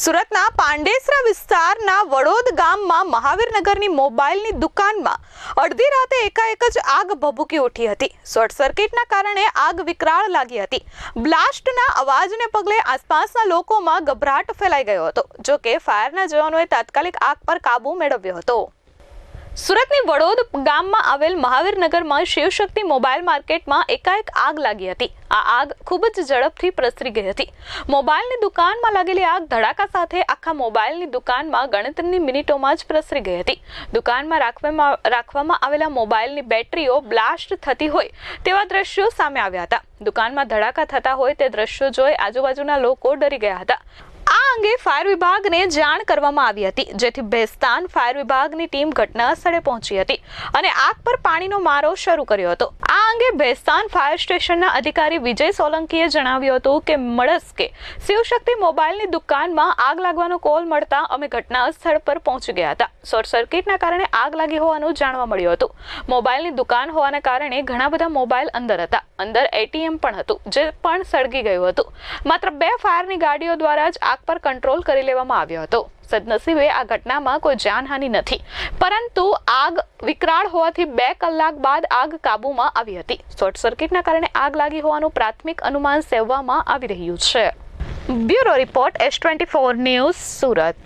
સુરતના પાંડેસરા વિસ્તારના વડોદ ગામમાં મહાવીરનગરની મોબાઈલની દુકાનમાં અડધી રાતે એકાએક જ આગ ભભૂકી ઉઠી હતી. શોર્ટ સર્કિટના કારણે આગ વિકરાળ લાગી હતી. બ્લાસ્ટના અવાજને પગલે આસપાસના લોકોમાં ગભરાટ ફેલાઈ ગયો હતો જો કે ફાયરના જવાનોએ તાત્કાલિક આગ પર કાબૂ મેળવ્યો હતો. સુરતની વડોદ ગામમાં આવેલ મહાવીરનગરમાં શિવશક્તિ મોબાઈલ માર્કેટમાં એકાએક આગ લાગી હતી. આ આગ ખૂબ જ ઝડપથી પ્રસરી ગઈ હતી. મોબાઈલની દુકાનમાં લાગેલી આગ ધડાકા સાથે આખા મોબાઈલની દુકાનમાં ગણતરીની મિનિટોમાં જ પ્રસરી ગઈ હતી. દુકાનમાં રાખવામાં રાખવામાં આવેલા મોબાઈલની બેટરીઓ બ્લાસ્ટ થતી હોય તેવા દ્રશ્યો સામે આવ્યા હતા. દુકાનમાં ધડાકા થતા હોય તે દ્રશ્યો જોઈ આજુબાજુના લોકો ડરી ગયા હતા. અંગે ફાયર વિભાગને જાણ કરવામાં આવી હતી, જેથી ભેસ્તાન ફાયર વિભાગની ટીમ ઘટના સ્થળે પહોંચી હતી અને આગ પર પાણીનો મારો શરૂ કર્યો હતો. આ અંગે ભેસ્તાન ફાયર સ્ટેશનના અધિકારી વિજય સોલંકીએ જણાવ્યું હતું કે મળસ્કે શિવશક્તિ મોબાઈલની દુકાનમાં આગ લાગવાનો કોલ મળતા અમે ઘટના સ્થળ પર પહોંચી ગયા હતા. શોર્ટ સર્કિટના કારણે આગ લાગી હોવાનું જાણવા મળ્યું હતું. મોબાઈલની દુકાન હોવાના કારણે ઘણા બધા મોબાઈલ અંદર હતા. અંદર એટીએમ પણ હતું, જે પણ સળગી ગયું હતું. માત્ર બે ફાયરની ગાડીઓ દ્વારા જ આગ પર કંટ્રોલ કરી લેવામાં આવ્યો હતો. સદનસીબે આ ઘટનામાં કોઈ જાનહાનિ નથી. પરંતુ આગ વિકરાળ હોવાથી બે કલાક બાદ આગ કાબૂમાં આવી હતી. શોર્ટ સર્કિટના કારણે આગ લાગી હોવાનું પ્રાથમિક અનુમાન સેવવામાં આવી રહ્યું છે. Bureau report S twenty four news Surat.